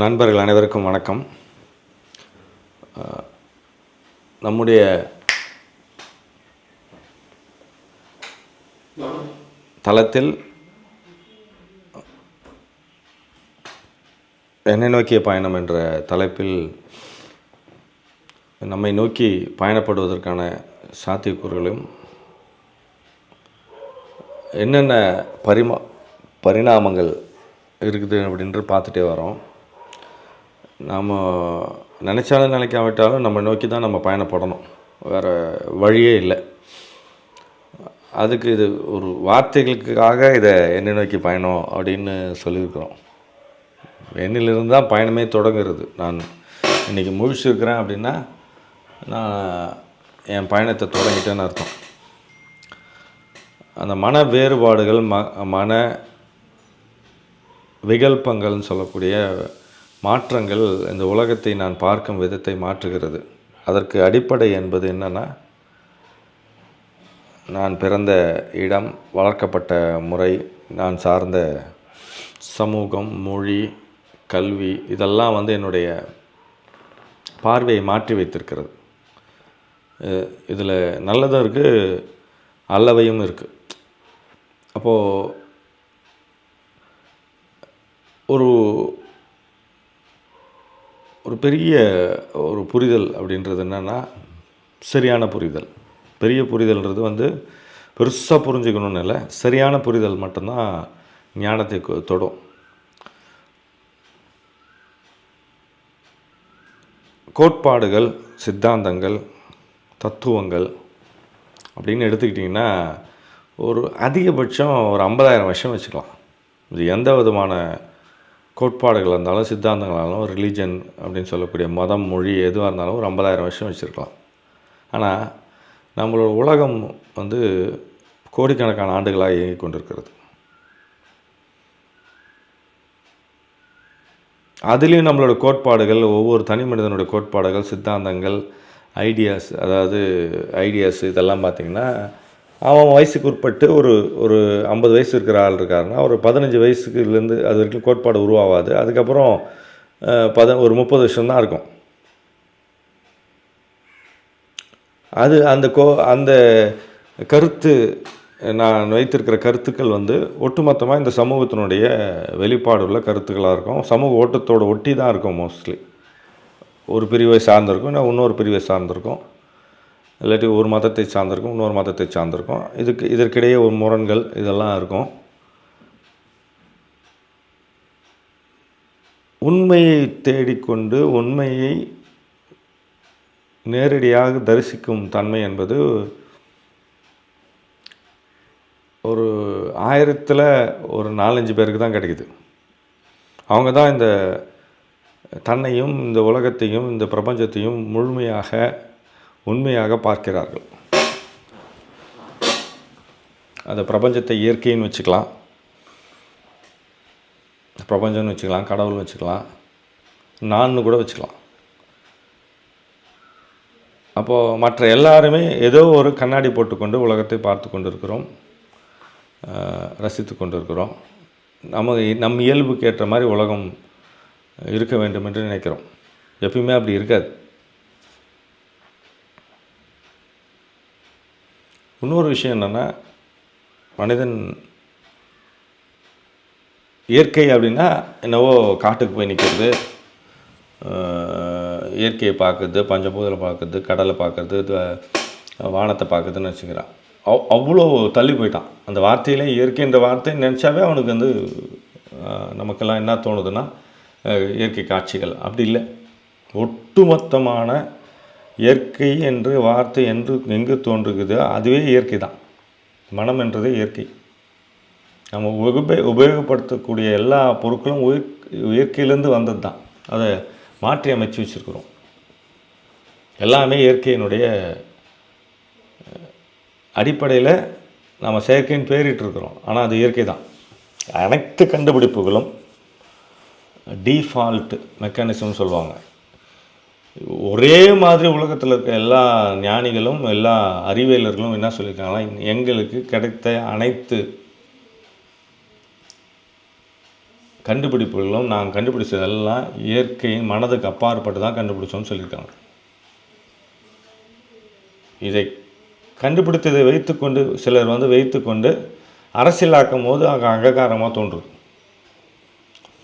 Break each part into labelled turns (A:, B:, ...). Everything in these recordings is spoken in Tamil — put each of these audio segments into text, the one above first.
A: நண்பர்கள் அனைவருக்கும் வணக்கம். நம்முடைய தளத்தில் என்னை நோக்கிய பயணம் என்ற தலைப்பில் நம்மை நோக்கி பயணப்படுவதற்கான சாத்தியக்கூறுகளும் என்னென்ன பரிமா பரிணாமங்கள் இருக்குது அப்படின்ட்டு பார்த்துட்டே வரோம். நாம் நினச்சாலும் நினைக்காவிட்டாலும் நம்ம நோக்கி தான் நம்ம பயணப்படணும். வேறு வழியே இல்லை. அதுக்கு இது ஒரு வார்த்தைகளுக்காக இதை என்னை நோக்கி பயணம் அப்படின்னு சொல்லியிருக்கிறோம். என்னிலிருந்து தான் பயணமே தொடங்குறது. நான் இன்றைக்கி முழிச்சிருக்கிறேன் அப்படின்னா நான் என் பயணத்தை தொடங்கிட்டேன்னு அர்த்தம். அந்த மன வேறுபாடுகள் ம மன விகல்பங்கள்னு சொல்லக்கூடிய மாற்றங்கள் இந்த உலகத்தை நான் பார்க்கும் விதத்தை மாற்றுகிறது. அதற்கு அடிப்படை என்பது என்னென்னா நான் பிறந்த இடம் வளர்க்கப்பட்ட முறை நான் சார்ந்த சமூகம் மொழி கல்வி இதெல்லாம் வந்து என்னுடைய பார்வையை மாற்றி வைத்திருக்கிறது. இதில் நல்லதும் இருக்குது அல்லவையும் இருக்குது அப்போது ஒரு ஒரு பெரிய ஒரு புரிதல் அப்படின்றது என்னென்னா சரியான புரிதல். பெரிய புரிதல்ன்றது வந்து பெருசாக புரிஞ்சுக்கணும்னு இல்லை சரியான புரிதல் மட்டும்தான் ஞானத்தை தொடும். கோட்பாடுகள் சித்தாந்தங்கள் தத்துவங்கள் அப்படின்னு எடுத்துக்கிட்டிங்கன்னா ஒரு அதிகபட்சம் ஒரு ஐம்பதாயிரம் வருஷம் வச்சுக்கலாம். இது எந்த விதமான கோட்பாடுகள் இருந்தாலும் சித்தாந்தங்களாலும் ரிலீஜன் அப்படின்னு சொல்லக்கூடிய மதம் மொழி எதுவாக இருந்தாலும் ஒரு ஐம்பதாயிரம் வருஷம் வச்சுருக்கலாம். ஆனால் நம்மளோட உலகம் வந்து கோடிக்கணக்கான ஆண்டுகளாக இயங்கி கொண்டிருக்கிறது. அதுலேயும் நம்மளோட கோட்பாடுகள் ஒவ்வொரு தனி மனிதனுடைய கோட்பாடுகள் சித்தாந்தங்கள் ஐடியாஸ் அதாவது ஐடியாஸ் இதெல்லாம் பார்த்திங்கன்னா அவன் வயசுக்கு உட்பட்டு ஒரு ஒரு ஐம்பது வயசு இருக்கிற ஆள் இருக்காருன்னா ஒரு பதினஞ்சு வயசுக்குலேருந்து அது வரைக்கும் கோட்பாடு உருவாகாது. அதுக்கப்புறம் பத ஒரு முப்பது வருஷம்தான் இருக்கும். அது அந்த கோ அந்த கருத்து நான் வைத்திருக்கிற கருத்துக்கள் வந்து ஒட்டுமொத்தமாக இந்த சமூகத்தினுடைய வெளிப்பாடு உள்ள கருத்துக்களாக இருக்கும். சமூக ஓட்டத்தோட ஒட்டி தான் இருக்கும் மோஸ்ட்லி ஒரு பிரிவை சார்ந்திருக்கும் இல்லை இன்னொரு பிரிவை சார்ந்திருக்கும். இல்லாட்டி ஒரு மதத்தை சார்ந்திருக்கும் இன்னொரு மதத்தை சார்ந்திருக்கும். இதுக்கு இதற்கிடையே ஒரு முரண்கள் இதெல்லாம் இருக்கும். உண்மையை தேடிக்கொண்டு உண்மையை நேரடியாக தரிசிக்கும் தன்மை என்பது ஒரு ஆயிரத்தில் ஒரு நாலஞ்சு பேருக்கு தான் கிடைக்குது. அவங்க தான் இந்த தன்னையும் இந்த உலகத்தையும் இந்த பிரபஞ்சத்தையும் முழுமையாக உண்மையாக பார்க்கிறார்கள். அந்த பிரபஞ்சத்தை இயற்கைன்னு வச்சுக்கலாம். பிரபஞ்சம்னு வச்சுக்கலாம் கடவுள் வச்சுக்கலாம் நான்னு கூட வச்சுக்கலாம். அப்போது மற்ற எல்லாருமே ஏதோ ஒரு கண்ணாடி போட்டுக்கொண்டு உலகத்தை பார்த்து கொண்டிருக்கிறோம் ரசித்து கொண்டிருக்கிறோம். நம்ம நம் இயல்புக்கு ஏற்ற மாதிரி உலகம் இருக்க வேண்டும் என்று நினைக்கிறோம். எப்பயுமே அப்படி இருக்காது. இன்னொரு விஷயம் என்னென்னா மனிதன் இயற்கை அப்படின்னா என்னவோ காட்டுக்கு போய் நிற்கிறது இயற்கையை பார்க்குறது பஞ்சபூதலை பார்க்குறது கடலை பார்க்குறது வானத்தை பார்க்குறதுன்னு வச்சுக்கிறான். அவ் அவ்வளோ தள்ளி போயிட்டான். அந்த வார்த்தையிலே இயற்கைன்ற வார்த்தை நினச்சாவே அவனுக்கு வந்து நமக்கெல்லாம் என்ன தோணுதுன்னா இயற்கை காட்சிகள். அப்படி இல்லை. ஒட்டுமொத்தமான இயற்கை என்று வார்த்தை என்று எங்கு தோன்றுகிறதோ அதுவே இயற்கை தான். மனம் என்றதே இயற்கை. நம்ம உபயோக உபயோகப்படுத்தக்கூடிய எல்லா பொருட்களும் உயிர் இயற்கையிலேருந்து வந்தது தான். அதை மாற்றி அமைச்சு வச்சுருக்குறோம். எல்லாமே இயற்கையினுடைய அடிப்படையில் நம்ம செயற்கைன்னு பேரிட்டுருக்குறோம். ஆனால் அது இயற்கை தான். அனைத்து கண்டுபிடிப்புகளும் டீஃபால்ட் மெக்கானிசம்னு சொல்லுவாங்க. ஒரே மாதிரி உலகத்தில் இருக்க எல்லா ஞானிகளும் எல்லா அறிவியலர்களும் என்ன சொல்லியிருக்காங்கன்னா எங்களுக்கு கிடைத்த அனைத்து கண்டுபிடிப்புகளும் நாங்கள் கண்டுபிடிச்சதெல்லாம் இயற்கையின் மனதுக்கு அப்பாற்பட்டு தான் கண்டுபிடிச்சோன்னு சொல்லியிருக்காங்க. இதை கண்டுபிடித்ததை வைத்துக்கொண்டு சிலர் வந்து வைத்துக்கொண்டு அரசியலாக்கும் போது அங்கே அங்ககாரமாக தோன்றுது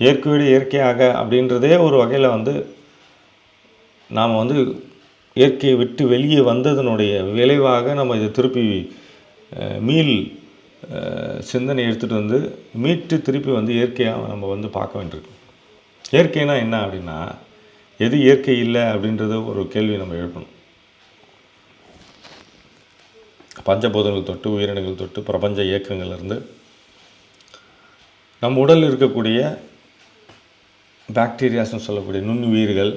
A: இயற்கையோடு இயற்கையாக அப்படின்றதே ஒரு வகையில் வந்து நாம் வந்து இயற்கையை விட்டு வெளியே வந்ததனுடைய விளைவாக நம்ம இதை திருப்பி மீள் சிந்தனை எடுத்துகிட்டு வந்து மீட்டு திருப்பி வந்து இயற்கையாக நம்ம வந்து பார்க்க வேண்டியிருக்கு இயற்கைனா என்ன அப்படின்னா எது இயற்கை இல்லை அப்படின்றத ஒரு கேள்வி நம்ம எழுப்பணும். பஞ்சபூதங்கள் தொட்டு உயிரினங்கள் தொட்டு பிரபஞ்ச இயக்கங்கள்லேருந்து நம் உடலில் இருக்கக்கூடிய பாக்டீரியாஸ்னு சொல்லக்கூடிய நுண்ணுயிர்கள்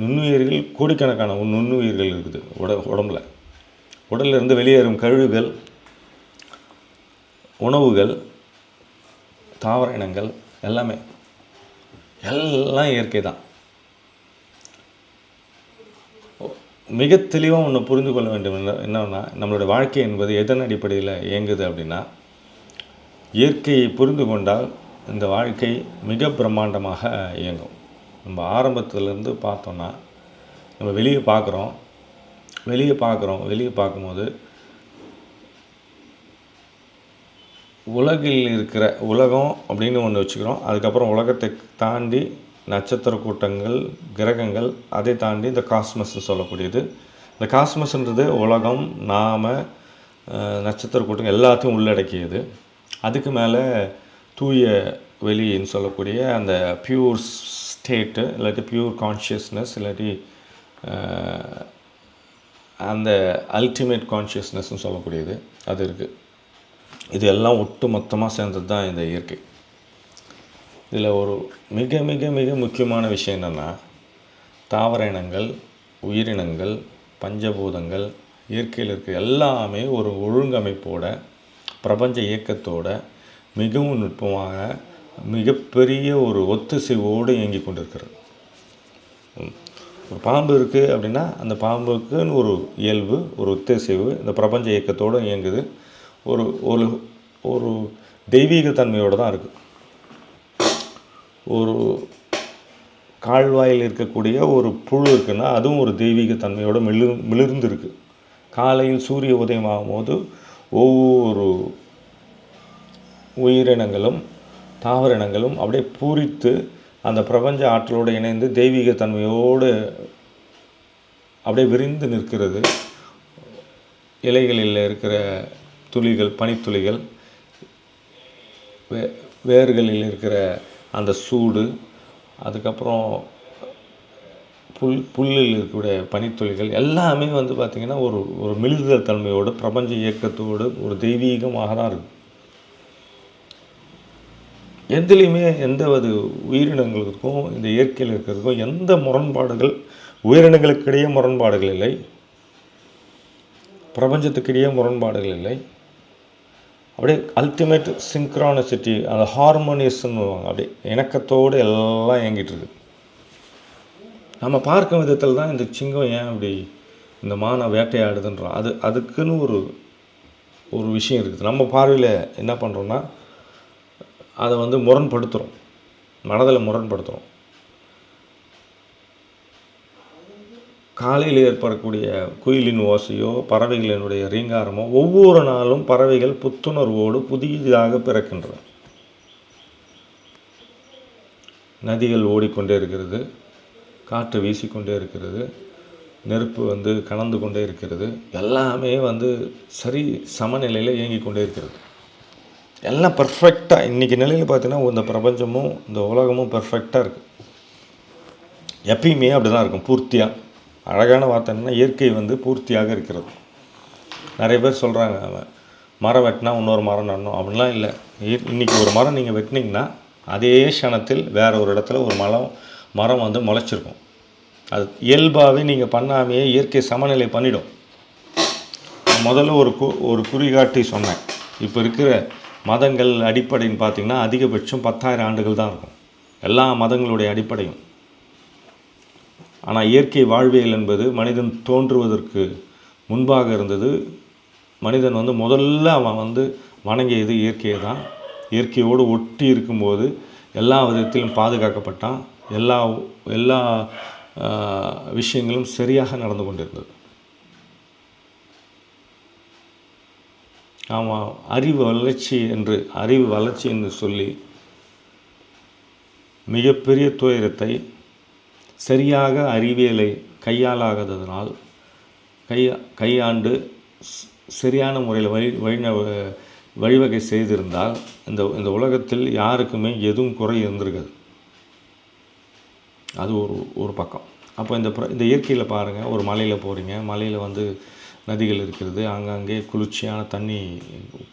A: நுண்ணுயிர்கள் கோடிக்கணக்கான நுண்ணுயிர்கள் இருக்குது உட உடம்புல. உடலில் இருந்து வெளியேறும் கழிவுகள் உணவுகள் தாவர இனங்கள் எல்லாமே எல்லாம் இயற்கை தான். மிக தெளிவாக ஒன்று புரிந்து கொள்ள வேண்டும். என்ன என்னன்னா நம்மளுடைய வாழ்க்கை என்பது எதன் அடிப்படையில் இயங்குது அப்படின்னா இயற்கையை புரிந்து கொண்டால் இந்த வாழ்க்கை மிக பிரம்மாண்டமாக இயங்கும். நம்ம ஆரம்பத்துலேருந்து பார்த்தோன்னா நம்ம வெளியே பார்க்குறோம். வெளியே பார்க்குறோம். வெளியே பார்க்கும்போது உலகில் இருக்கிற உலகம் அப்படின்னு ஒன்று வச்சுக்கிறோம். அதுக்கப்புறம் உலகத்தை தாண்டி நட்சத்திர கூட்டங்கள் கிரகங்கள் அதை தாண்டி இந்த காஸ்மஸ் சொல்லக்கூடியது. இந்த காஸ்மஸ்ன்றது உலகம் நாம் நட்சத்திர கூட்டங்கள் எல்லாத்தையும் உள்ளடக்கியது. அதுக்கு மேலே தூய வெளின்னு சொல்லக்கூடிய அந்த பியூர் ஸ்டேட்டு இல்லாட்டி பியூர் கான்ஷியஸ்னஸ் இல்லாட்டி அந்த அல்டிமேட் கான்ஷியஸ்னஸ்னு சொல்லக்கூடியது அது இருக்குது இது எல்லாம் ஒட்டு மொத்தமாக சேர்ந்தது தான் இந்த இயற்கை. இதில் ஒரு மிக மிக மிக முக்கியமான விஷயம் என்னென்னா தாவர இனங்கள் உயிரினங்கள் பஞ்சபூதங்கள் இயற்கையில் இருக்க எல்லாமே ஒரு ஒழுங்கமைப்போட பிரபஞ்ச இயக்கத்தோட மிகவும் நுட்பமாக மிகப்பெரிய ஒரு ஒத்திசைவோடு இயங்கி கொண்டிருக்கிறது. ஒரு பாம்பு இருக்குது அப்படின்னா அந்த பாம்புக்குன்னு ஒரு இயல்பு ஒரு ஒத்திசைவு இந்த பிரபஞ்ச இயக்கத்தோடு இயங்குது. ஒரு ஒரு ஒரு தெய்வீகத்தன்மையோடு தான் இருக்குது ஒரு கால்வாயில் இருக்கக்கூடிய ஒரு புழு இருக்குன்னா அதுவும் ஒரு தெய்வீக தன்மையோட மிளிர் மிளிர்ந்து காலையில் சூரிய உதயமாகும் போது ஒவ்வொரு உயிரினங்களும் தாவரினங்களும் அப்படியே பூரித்து அந்த பிரபஞ்ச ஆற்றலோடு இணைந்து தெய்வீக தன்மையோடு அப்படியே விரிந்து நிற்கிறது. இலைகளில் இருக்கிற துளிகள் பனித்துளிகள் வே வேர்களில் இருக்கிற அந்த சூடு அதுக்கப்புறம் புல் புல்லில் இருக்கக்கூடிய பனித்துளிகள் எல்லாமே வந்து பார்த்திங்கன்னா ஒரு ஒரு மிளிர்தல் தன்மையோடு பிரபஞ்ச இயக்கத்தோடு ஒரு தெய்வீகமாக தான் இருக்குது எதுலேயுமே எந்த ஒரு உயிரினங்களுக்கும் இந்த இயற்கையில் இருக்கிறதுக்கும் எந்த முரண்பாடுகள் உயிரினங்களுக்கிடையே முரண்பாடுகள் இல்லை. பிரபஞ்சத்துக்கிடையே முரண்பாடுகள் இல்லை. அப்படியே அல்டிமேட் சிங்க்ரானசிட்டி அந்த ஹார்மோனியஸ்ன்னு அப்படியே இணக்கத்தோடு எல்லாம் இயங்கிட்டு இருக்கு. நம்ம பார்க்கும் விதத்தில் தான் இந்த சிங்கம் ஏன் அப்படி இந்த மானை வேட்டையாடுதுன்றோம் அது அதுக்குன்னு ஒரு ஒரு விஷயம் இருக்குது. நம்ம பார்வையில் என்ன பண்ணுறோன்னா அதை வந்து முரண்படுத்துகிறோம் மனதில் முரண்படுத்துகிறோம் காலையில் ஏற்படக்கூடிய குயிலின் ஓசையோ பறவைகளினுடைய ரீங்காரமோ ஒவ்வொரு நாளும் பறவைகள் புத்துணர்வோடு புதியதாக பிறக்கின்றன. நதிகள் ஓடிக்கொண்டே இருக்கிறது. காற்று வீசிக்கொண்டே இருக்கிறது. நெருப்பு வந்து கலந்து கொண்டே இருக்கிறது. எல்லாமே வந்து சரி சமநிலையில் இயங்கிக் கொண்டே இருக்கிறது. எல்லாம் பர்ஃபெக்டாக இன்றைக்கி நிலையில் பார்த்தீங்கன்னா இந்த பிரபஞ்சமும் இந்த உலகமும் பர்ஃபெக்டாக இருக்குது எப்பயுமே அப்படி தான் இருக்கும் பூர்த்தியாக அழகான வார்த்தை என்னென்னா இயற்கை வந்து பூர்த்தியாக இருக்கிறது. நிறைய பேர் சொல்கிறாங்க மரம் வெட்டினா இன்னொரு மரம் நடணும். அப்படிலாம் இல்லை. இ- இன்னைக்கு ஒரு மரம் நீங்கள் வெட்டினீங்கன்னா அதே க்ஷணத்தில் வேறு ஒரு இடத்துல ஒரு மரம் மரம் வந்து முளைச்சிருக்கும். அது இயல்பாகவே நீங்கள் பண்ணாமையே இயற்கை சமநிலை பண்ணிடும். முதல்ல ஒரு கு ஒரு குறிகாட்டி சொன்னேன். இப்போ இருக்கிற மதங்கள் அடிப்படைன்னு பார்த்தீங்கன்னா அதிகபட்சம் பத்தாயிரம் ஆண்டுகள் தான் இருக்கும். எல்லா மதங்களுடைய அடிப்படையும். ஆனால் இயற்கை வாழ்வியல் என்பது மனிதன் தோன்றுவதற்கு முன்பாக இருந்தது. மனிதன் வந்து முதல்ல அவன் வந்து வணங்கியது இயற்கையை தான். இயற்கையோடு ஒட்டி இருக்கும்போது எல்லா விதத்திலும் பாதுகாக்கப்பட்டான். எல்லா எல்லா விஷயங்களும் சரியாக நடந்து கொண்டிருந்தது. ஆமாம் அறிவு வளர்ச்சி என்று அறிவு வளர்ச்சி என்று சொல்லி மிகப்பெரிய துயரத்தை சரியாக அறிவியலை கையாளாகாததினால் கையா கையாண்டு சரியான முறையில் வழி வழி வழிவகை செய்திருந்தால் இந்த இந்த உலகத்தில் யாருக்குமே எதுவும் குறை இருந்திருக்காது. அது ஒரு ஒரு பக்கம். அப்போ இந்த இந்த இயற்கையில் பாருங்கள் ஒரு மலையில் போகிறீங்க மலையில் வந்து நதிகள் இருக்கிறது. அங்கங்கே குளிர்ச்சியான தண்ணி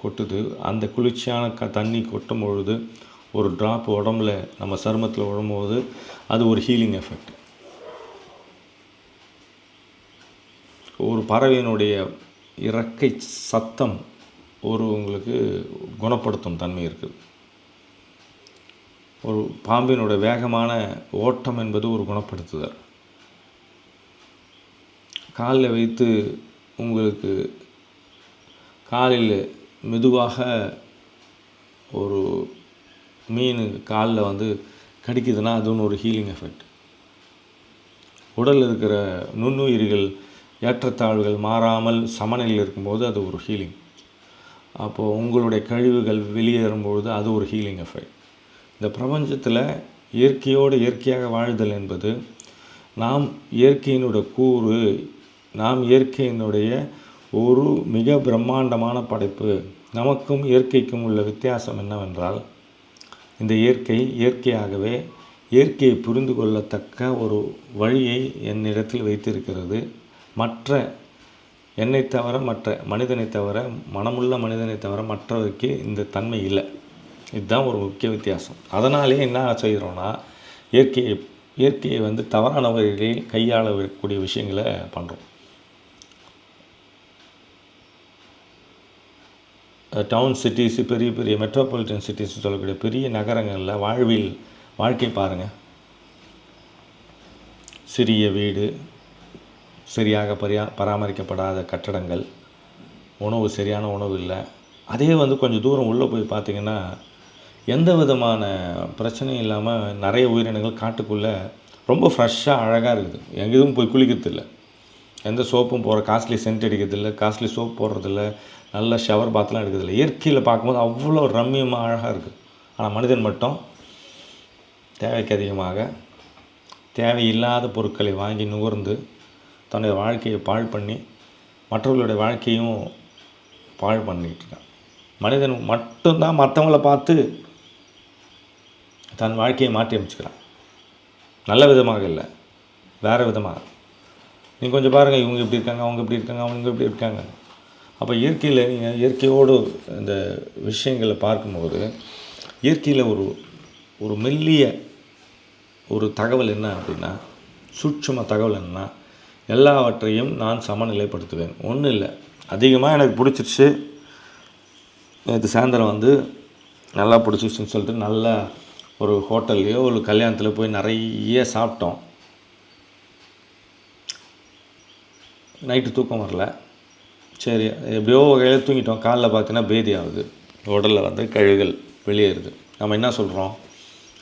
A: கொட்டுது. அந்த குளிர்ச்சியான க தண்ணி கொட்டும் பொழுது ஒரு ட்ராப் உடம்புல நம்ம சருமத்தில் விழும்போது அது ஒரு ஹீலிங் எஃபெக்ட் ஒரு பறவையினுடைய இறக்கை சத்தம் ஒரு உங்களுக்கு குணப்படுத்தும் தன்மை இருக்குது ஒரு பாம்பினோட வேகமான ஓட்டம் என்பது ஒரு குணப்படுத்துதல். காலில் வைத்து உங்களுக்கு காலில் மெதுவாக ஒரு மீன் காலில் வந்து கடிக்குதுன்னா அது ஒன்று ஒரு ஹீலிங் எஃபெக்ட் உடலில் இருக்கிற நுண்ணுயிர்கள் ஏற்றத்தாழ்வுகள் மாறாமல் சமநிலையில் இருக்கும்போது அது ஒரு ஹீலிங் அப்போது உங்களுடைய கழிவுகள் வெளியேறும்பொழுது அது ஒரு ஹீலிங் எஃபெக்ட் இந்த பிரபஞ்சத்தில் இயற்கையோடு இயற்கையாக வாழுதல் என்பது நாம் இயற்கையினுடைய கூறு நாம் இயற்கையினுடைய ஒரு மிக பிரம்மாண்டமான படைப்பு நமக்கும் இயற்கைக்கும் உள்ள வித்தியாசம் என்னவென்றால் இந்த இயற்கை இயற்கையாகவே இயற்கையை புரிந்து கொள்ளத்தக்க ஒரு வழியை என்னிடத்தில் வைத்திருக்கிறது. மற்ற என்னை தவிர மற்ற மனிதனை தவிர மனமுள்ள மனிதனை தவிர மற்றவருக்கு இந்த தன்மை இல்லை. இதுதான் ஒரு முக்கிய வித்தியாசம். அதனாலே என்ன செய்கிறோன்னா இயற்கையை இயற்கையை வந்து தவறான வழிகளில் கையாளக்கூடிய விஷயங்களை பண்ணுறோம் டவுன் சிட்டிஸ் பெரிய பெரிய மெட்ரோபாலிட்டன் சிட்டிஸ் சொல்லக்கூடிய பெரிய நகரங்களில் வாழ்வில் வாழ்க்கை பாருங்கள் சிறிய வீடு சரியாக பரியா பராமரிக்கப்படாத கட்டடங்கள் உணவு சரியான உணவு இல்லை. அதே வந்து கொஞ்சம் தூரம் உள்ளே போய் பார்த்தீங்கன்னா எந்த விதமான பிரச்சனையும் இல்லாமல் நிறைய உயிரினங்கள் காட்டுக்குள்ளே ரொம்ப ஃப்ரெஷ்ஷாக அழகாக இருக்குது. எங்கேயும் போய் குளிக்கிறது இல்லை எந்த சோப்பும் போகிற காஸ்ட்லி சென்ட் அடிக்கிறதில்ல காஸ்ட்லி சோப் போடுறதில்ல நல்ல ஷவர் பாத்லாம் எடுக்கிறதில்ல. இயற்கையில் பார்க்கும்போது அவ்வளோ ரம்மியமாக அழகாக இருக்குது ஆனால் மனிதன் மட்டும் தேவைக்கு அதிகமாக தேவையில்லாத பொருட்களை வாங்கி நுகர்ந்து தன்னுடைய வாழ்க்கையை பாழ் பண்ணி மற்றவர்களுடைய வாழ்க்கையும் பாழ் பண்ணிட்டு இருக்கான். மனிதன் மட்டும்தான் மற்றவங்கள பார்த்து தன் வாழ்க்கையை மாற்றி அமைச்சுக்கிறான். நல்ல விதமாக இல்லை வேறு விதமாக. நீங்கள் கொஞ்சம் பாருங்கள் இவங்க இப்படி இருக்காங்க அவங்க இப்படி இருக்காங்க அவங்க இப்படி இருக்காங்க. அப்போ இயற்கையில் நீங்கள் இயற்கையோடு இந்த விஷயங்களை பார்க்கும்போது இயற்கையில் ஒரு ஒரு மெல்லிய ஒரு தகவல் என்ன அப்படின்னா சூட்சம தகவல் என்னன்னா எல்லாவற்றையும் நான் சமநிலைப்படுத்துவேன். ஒன்றும் இல்லை. அதிகமாக எனக்கு பிடிச்சிருச்சு. நேற்று சாயந்தரம் வந்து நல்லா பிடிச்சிருச்சுன்னு சொல்லிட்டு நல்லா ஒரு ஹோட்டல்லையோ ஒரு கல்யாணத்தில் போய் நிறைய சாப்பிட்டோம். நைட்டு தூக்கம் வரல. சரி எப்படியோ வகையில் தூங்கிட்டோம். காலைல பார்த்தீங்கன்னா பேதி ஆகுது. உடலில் வந்து கழிவுகள் வெளியேறுது. நம்ம என்ன சொல்கிறோம்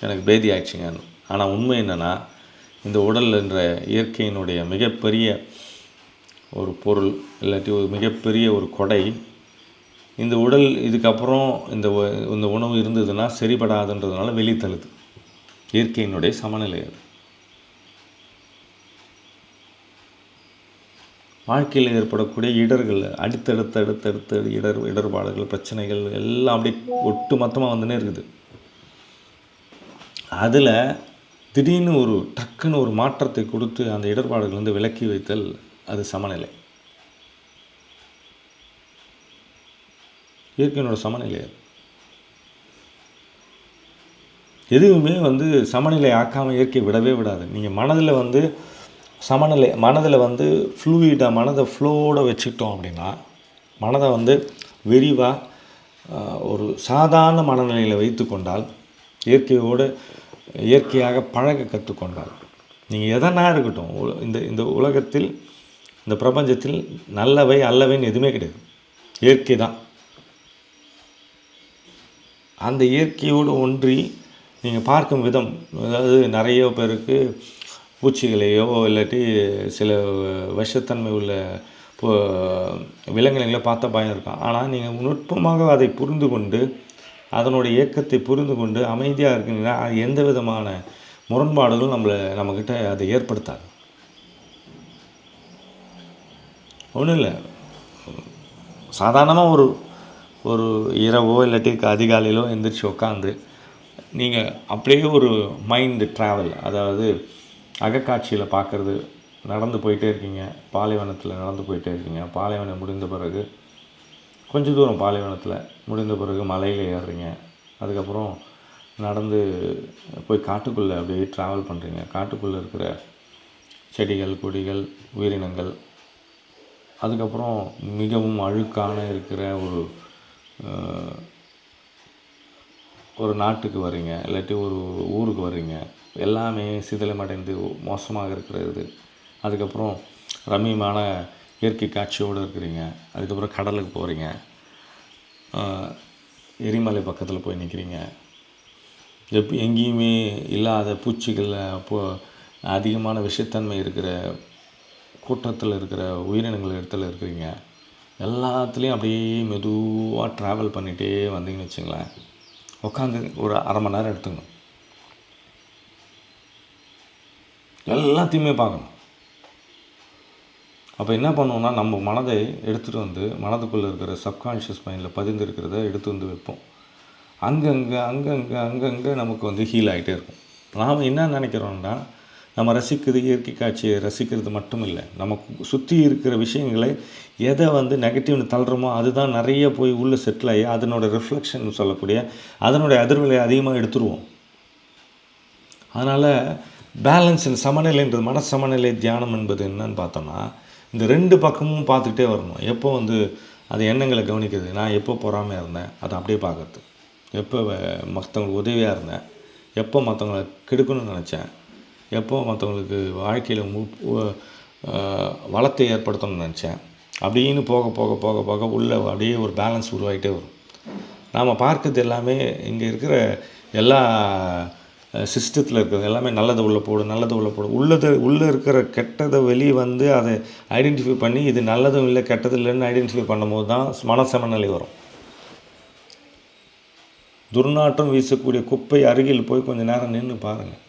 A: எனக்கு பேதி ஆயிடுச்சுங்கன்னு. ஆனால் உண்மை என்னென்னா இந்த உடல் என்ற இயற்கையினுடைய மிகப்பெரிய ஒரு பொருள் இல்லாட்டி ஒரு மிகப்பெரிய ஒரு கொடை இந்த உடல் இதுக்கப்புறம் இந்த இந்த உணவு இருந்ததுன்னா சரிபடாதுன்றதுனால வெளித்தழுது. இயற்கையினுடைய சமநிலை அது. வாழ்க்கையில் ஏற்படக்கூடிய இடர்கள் அடுத்தடுத்து அடுத்தடுத்து இடர் இடர்பாடுகள் பிரச்சனைகள் எல்லாம் அப்படியே ஒட்டு மொத்தமாக வந்துனே இருக்குது. அதில் திடீர்னு ஒரு டக்குன்னு ஒரு மாற்றத்தை கொடுத்து அந்த இடர்பாடுகள் வந்து விலக்கி வைத்தல் அது சமநிலை. இயற்கையினோட சமநிலை அது. எதுவுமே வந்து சமநிலை ஆக்காமல் இயற்கை விடவே விடாது. நீங்கள் மனதில் வந்து சமநிலை மனதில் வந்து ஃப்ளூயிடாக மனதை ஃப்ளோவோட வச்சுக்கிட்டோம் அப்படின்னா மனதை வந்து விரிவாக ஒரு சாதாரண மனநிலையில் வைத்து கொண்டால் இயற்கையோடு இயற்கையாக பழக கற்றுக்கொண்டால் நீங்கள் எதனா இருக்கட்டும் இந்த இந்த உலகத்தில் இந்த பிரபஞ்சத்தில் நல்லவை அல்லவைன்னு எதுவுமே கிடையாது. இயற்கை தான். அந்த இயற்கையோடு ஒன்றி நீங்கள் பார்க்கும் விதம் அதாவது நிறைய பேருக்கு பூச்சிகளையோ இல்லாட்டி சில விஷத்தன்மை உள்ள இப்போ விலங்கினங்களை பார்த்த பயம் இருக்கும். ஆனால் நீங்கள் நுட்பமாக அதை புரிந்து கொண்டு அதனுடைய இயக்கத்தை புரிந்து கொண்டு அமைதியாக இருக்கீங்கன்னா அது எந்த விதமான முரண்பாடுகளும் நம்மளை நம்மக்கிட்ட அதை ஏற்படுத்தாது. ஒன்றும் இல்லை. சாதாரணமாக ஒரு ஒரு இரவோ இல்லாட்டி அதிகாலையிலோ எந்திரிச்சு உட்காந்து நீங்கள் அப்படியே ஒரு மைண்டு ட்ராவல் அதாவது அகக்காட்சியில் பார்க்குறது நடந்து போயிட்டே இருக்கீங்க. பாலைவனத்தில் நடந்து போயிட்டே இருக்கீங்க. பாலைவனம் முடிந்த பிறகு கொஞ்ச தூரம் பாலைவனத்தில் முடிந்த பிறகு மலையில் ஏறுறீங்க. அதுக்கப்புறம் நடந்து போய் காட்டுக்குள்ளே அப்படியே ட்ராவல் பண்ணுறீங்க காட்டுக்குள்ளே இருக்கிற செடிகள் கொடிகள் உயிரினங்கள் அதுக்கப்புறம் மிகவும் அழுக்கான இருக்கிற ஒரு ஒரு நாட்டுக்கு வரீங்க இல்லாட்டி ஒரு ஊருக்கு வர்றீங்க எல்லாமே சிதிலமடைந்து மோசமாக இருக்கிறது. அதுக்கப்புறம் ரம்மியமான இயற்கை காட்சியோடு இருக்கிறீங்க அதுக்கப்புறம் கடலுக்கு போகிறீங்க எரிமலை பக்கத்தில் போய் நிற்கிறீங்க எப் எங்கேயுமே இல்லாத பூச்சிகளில் அப்போ அதிகமான விஷத்தன்மை இருக்கிற கூட்டத்தில் இருக்கிற உயிரினங்கள் இடத்துல இருக்கிறீங்க. எல்லாத்துலேயும் அப்படியே மெதுவாக ட்ராவல் பண்ணிகிட்டே வந்தீங்கன்னு வச்சுங்களேன். உட்காந்து ஒரு அரை மணி நேரம் எடுத்துக்கணும். எல்லாத்தையுமே பார்க்கணும். அப்போ என்ன பண்ணுவோம்னா நம்ம மனதை எடுத்துகிட்டு வந்து மனதுக்குள்ளே இருக்கிற சப்கான்ஷியஸ் மைண்டில் பதிந்து இருக்கிறத எடுத்து வந்து வைப்போம். அங்கங்கே அங்கங்கே அங்கங்கே நமக்கு வந்து ஹீல் ஆகிட்டே இருக்கும். நாம் என்ன நினைக்கிறோன்னா நம்ம ரசிக்கிறது இயற்கை காட்சியை ரசிக்கிறது மட்டும் இல்லை நமக்கு சுற்றி இருக்கிற விஷயங்களை எதை வந்து நெகட்டிவ்னு தள்ளுறோமோ அதுதான் நிறைய போய் உள்ளே செட்டில் ஆகி அதனோட ரிஃப்ளெக்ஷன் சொல்லக்கூடிய அதனுடைய அதிர்வலை அதிகமாக எடுத்துருவோம். அதனால் பேலன்ஸ் சமநிலைன்றது மன சமநிலை தியானம் என்பது என்னன்னு பார்த்தோம்னா இந்த ரெண்டு பக்கமும் பார்த்துக்கிட்டே வரணும். எப்போ வந்து அது எண்ணங்களை கவனிக்கிறது? நான் எப்போ பொறாமையாக இருந்தேன்? அதை அப்படியே பார்க்கறது. எப்போ வ- மற்றவங்களுக்கு உதவியாக இருந்தேன்? எப்போ மற்றவங்களை கெடுக்கணும்னு நினச்சேன்? எப்போ மற்றவங்களுக்கு வாழ்க்கையில் மு வளத்தை ஏற்படுத்தணும்னு நினச்சேன். அப்படின்னு போக போக போக போக உள்ளே அப்படியே ஒரு பேலன்ஸ் உருவாகிட்டே வரும். நாம் பார்க்கறது எல்லாமே இங்கே இருக்கிற எல்லா சிஸ்டத்தில் இருக்கிறது எல்லாமே நல்லதை உள்ளே போடு நல்லதை உள்ளே போடு. உள்ளது உள்ளே இருக்கிற கெட்டதை வெளியே வந்து அதை ஐடென்டிஃபை பண்ணி இது நல்லதும் இல்லை கெட்டதும் இல்லைன்னு ஐடென்டிஃபை பண்ணும்போது தான் மன சமநிலை வரும். துர்நாற்றம் வீசக்கூடிய குப்பை அருகில் போய் கொஞ்சம் நேரம் நின்று பாருங்கள்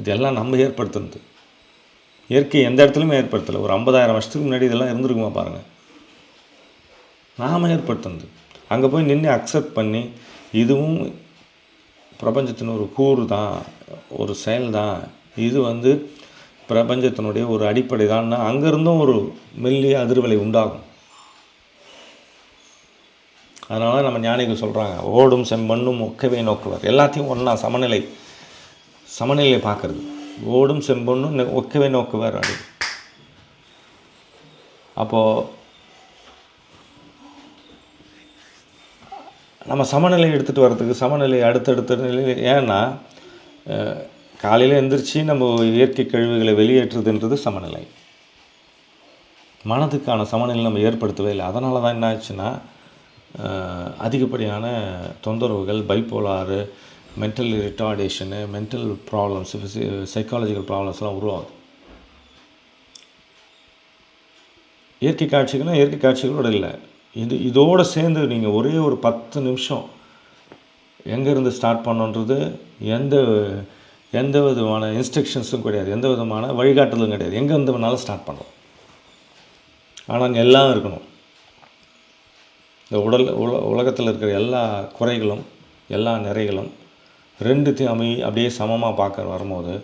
A: இதெல்லாம் நம்ம ஏற்படுத்துனது. இயற்கை எந்த இடத்துலையுமே ஏற்படுத்தலை. ஒரு ஐம்பதாயிரம் வருஷத்துக்கு முன்னாடி இதெல்லாம் இருந்திருக்குமா பாருங்கள் நாம் ஏற்படுத்துனது. அங்கே போய் நின்று அக்செப்ட் பண்ணி இதுவும் பிரபஞ்சத்தின் ஒரு கூறு தான் ஒரு செயல் தான். இது வந்து பிரபஞ்சத்தினுடைய ஒரு அடிப்படை தான்னா அங்கேருந்தும் ஒரு மெல்லிய அதிர்வலை உண்டாகும். அதனால நம்ம ஞானிகள் சொல்கிறாங்க ஓடும் செம்மண்ணும் ஒக்கவே நோக்குவர். எல்லாத்தையும் ஒன்றா சமநிலை. சமநிலையை பார்க்கறது. ஓடும் செம்பொண்ணும் ஒக்கவே நோக்குவர் அது அப்போது நம்ம சமநிலை எடுத்துகிட்டு வர்றதுக்கு சமநிலை அடுத்தடுத்த நிலையில் ஏன்னா காலையில் எந்திரிச்சு நம்ம இயற்கை கழிவுகளை வெளியேற்றுறதுன்றது சமநிலை. மனதுக்கான சமநிலை நம்ம ஏற்படுத்தவே இல்லை. அதனால தான் என்ன ஆச்சுன்னா அதிகப்படியான தொந்தரவுகள் bipolar mental retardation mental problems psychological ப்ராப்ளம்ஸ்லாம் உருவாகுது. இயற்கை காட்சிகள்னா இயற்கை காட்சிகளோட இல்லை. இது இதோடு சேர்ந்து நீங்கள் ஒரே ஒரு பத்து நிமிஷம் எங்கேருந்து ஸ்டார்ட் பண்ணணுன்றது எந்த எந்த விதமான இன்ஸ்ட்ரக்ஷன்ஸும் கிடையாது. எந்த விதமான வழிகாட்டுதலும் கிடையாது. எங்கேருந்து வேணாலும் ஸ்டார்ட் பண்ணலாம். ஆனால் அங்கே எல்லாம் இருக்கணும். இந்த உடல் உல உலகத்தில் இருக்கிற எல்லா குறைகளும் எல்லா நிறைகளும் ரெண்டுத்தையும் அமை அப்படியே சமமாக பார்க்க வரும்போது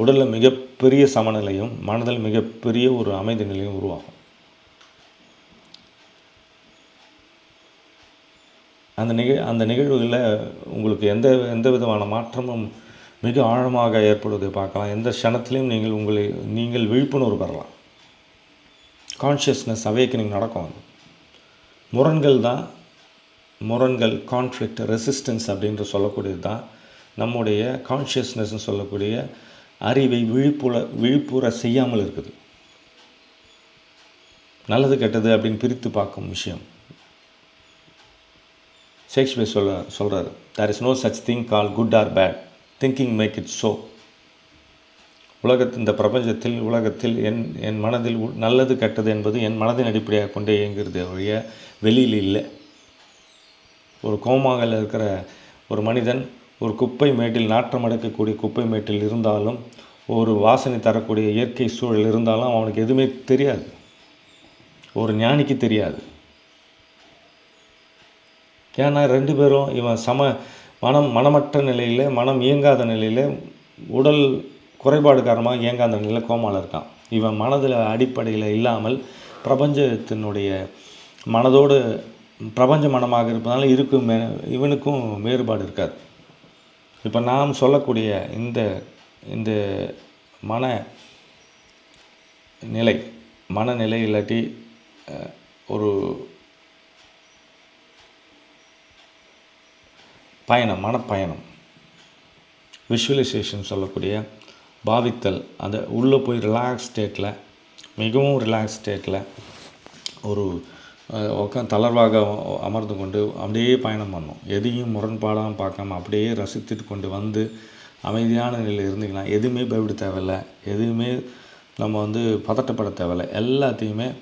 A: உடலில் மிகப்பெரிய சமநிலையும் மனதில் மிகப்பெரிய ஒரு அமைதி நிலையும் உருவாகும். அந்த நிகழ் அந்த நிகழ்வுகளில் உங்களுக்கு எந்த எந்த விதமான மாற்றமும் மிக ஆழமாக ஏற்படுவதை பார்க்கலாம். எந்த க்ஷணத்திலையும் நீங்கள் உங்களை நீங்கள் விழிப்புணர்வு பெறலாம். கான்ஷியஸ்னஸ் அவேக்கனிங் நடக்கும் அது. முரண்கள் தான் முரண்கள் கான்ஃப்ளிக்ட் ரெசிஸ்டன்ஸ் அப்படின்ற சொல்லக்கூடியது தான் நம்முடைய கான்ஷியஸ்னஸ்னு சொல்லக்கூடிய அறிவை விழிப்புல விழிப்புற செய்யாமல் இருக்குது. நல்லது கெட்டது அப்படின்னு பிரித்து பார்க்கும் விஷயம். ஷேக்ஸ்பியர் சொல்ல சொல்கிறார் there is no such thing call good or bad thinking make it so உலகத்து இந்த பிரபஞ்சத்தில் உலகத்தில் என் என் மனதில் நல்லது கெட்டது என்பது என் மனதின் அடிப்படையாக கொண்டே இயங்குறது ஒழிய வெளியில் இல்லை. ஒரு கோமாவில் இருக்கிற ஒரு மனிதன் ஒரு குப்பை மேட்டில் நாற்றம் அடைக்கக்கூடிய குப்பை மேட்டில் இருந்தாலும் ஒரு வாசனை தரக்கூடிய இயற்கை சூழல் இருந்தாலும் அவனுக்கு எதுவுமே தெரியாது. ஒரு ஞானிக்கு தெரியாது. ஏன்னா ரெண்டு பேரும் இவன் சம மனம் மனமற்ற நிலையில் மனம் இயங்காத நிலையில் உடல் குறைபாடு காரணமாக இயங்காத நிலையில் கோமால இருக்கான். இவன் மனதில் அடிப்படையில் இல்லாமல் பிரபஞ்சத்தினுடைய மனதோடு பிரபஞ்ச மனமாக இருப்பதனால இருக்கும் இவனுக்கும் வேறுபாடு இருக்காது. இப்போ நாம் சொல்லக்கூடிய இந்த இந்த மன நிலை மனநிலை இல்லாட்டி ஒரு பயணம் மனப்பயணம் விஷுவலைசேஷன் சொல்லக்கூடிய பாவித்தல் அந்த உள்ளே போய் ரிலாக்ஸ் ஸ்டேட்டில் மிகவும் ரிலாக்ஸ் ஸ்டேட்டில் ஒரு உக்கா தளர்வாக அமர்ந்து கொண்டு அப்படியே பயணம் பண்ணும். எதையும் முரண்பாடாக பார்க்காம அப்படியே ரசித்துட்டு கொண்டு வந்து அமைதியான நிலையில் இருந்தீங்கன்னா எதுவுமே பயப்பட தேவையில்லை. எதுவுமே நம்ம வந்து பதட்டப்பட தேவையில்லை. எல்லாத்தையுமே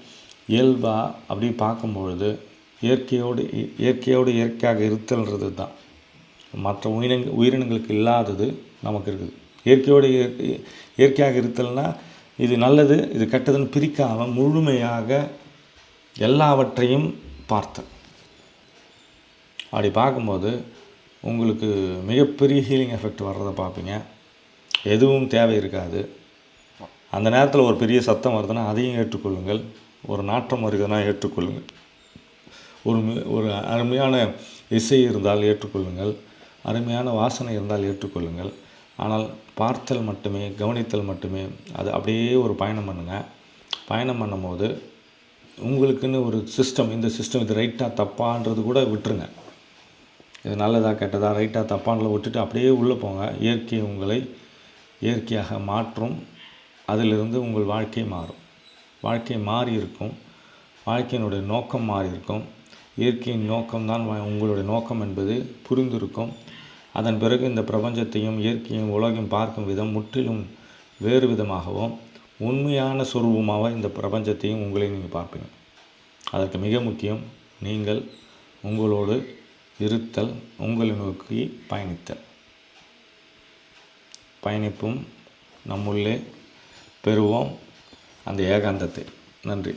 A: இயல்பாக அப்படி பார்க்கும்பொழுது இயற்கையோடு இ- இயற்கையோடு இயற்கையாக இருத்தல்ன்றது தான். மற்ற உயிரின உயிரினங்களுக்கு இல்லாதது நமக்கு இருக்குது. இயற்கையோடு இயற்கை இயற்கையாக இருத்தல்னால் இது நல்லது இது கெட்டதுன்னு பிரிக்காமல் முழுமையாக எல்லாவற்றையும் பார்த்தேன் அப்படி பார்க்கும்போது உங்களுக்கு மிகப்பெரிய ஹீலிங் எஃபெக்ட் வர்றதை பார்ப்பீங்க. எதுவும் தேவை இருக்காது. அந்த நேரத்தில் ஒரு பெரிய சத்தம் வருதுன்னா அதையும் ஏற்றுக்கொள்ளுங்கள். ஒரு நாற்றம் வருதுன்னா ஏற்றுக்கொள்ளுங்கள். ஒரு ஒரு அருமையான இசை இருந்தால் ஏற்றுக்கொள்ளுங்கள். அருமையான வாசனை இருந்தால் ஏற்றுக்கொள்ளுங்கள். ஆனால் பார்த்தல் மட்டுமே கவனித்தல் மட்டுமே அது அப்படியே ஒரு பயணம் பண்ணுங்கள் பயணம் பண்ணும்போது உங்களுக்குன்னு ஒரு சிஸ்டம் இந்த சிஸ்டம் இது ரைட்டாக தப்பான்றது கூட விட்டுருங்க. இது நல்லதா கெட்டதா ரைட்டாக தப்பான்றதை விட்டுட்டு அப்படியே உள்ளே போங்க. இயற்கை உங்களை இயற்கையாக மாற்றும். அதிலிருந்து உங்கள் வாழ்க்கை மாறும். வாழ்க்கை மாறி இருக்கும். வாழ்க்கையினுடைய நோக்கம் மாறி இருக்கும். இயற்கையின் நோக்கம்தான் வா- உங்களுடைய நோக்கம் என்பது புரிந்திருக்கும். அதன் பிறகு இந்த பிரபஞ்சத்தையும் இயற்கையும் உலகையும் பார்க்கும் விதம் முற்றிலும் வேறு விதமாகவும் உண்மையான சுரூபமாக இந்த பிரபஞ்சத்தையும் உங்களையும் நீங்கள் பார்ப்பீங்க. அதற்கு மிக முக்கியம் நீங்கள் உங்களோடு இருத்தல் உங்களை நோக்கி பயணித்தல். பயணிப்பும் நம்முள்ளே பெறுவோம் அந்த ஏகாந்தத்தை. நன்றி.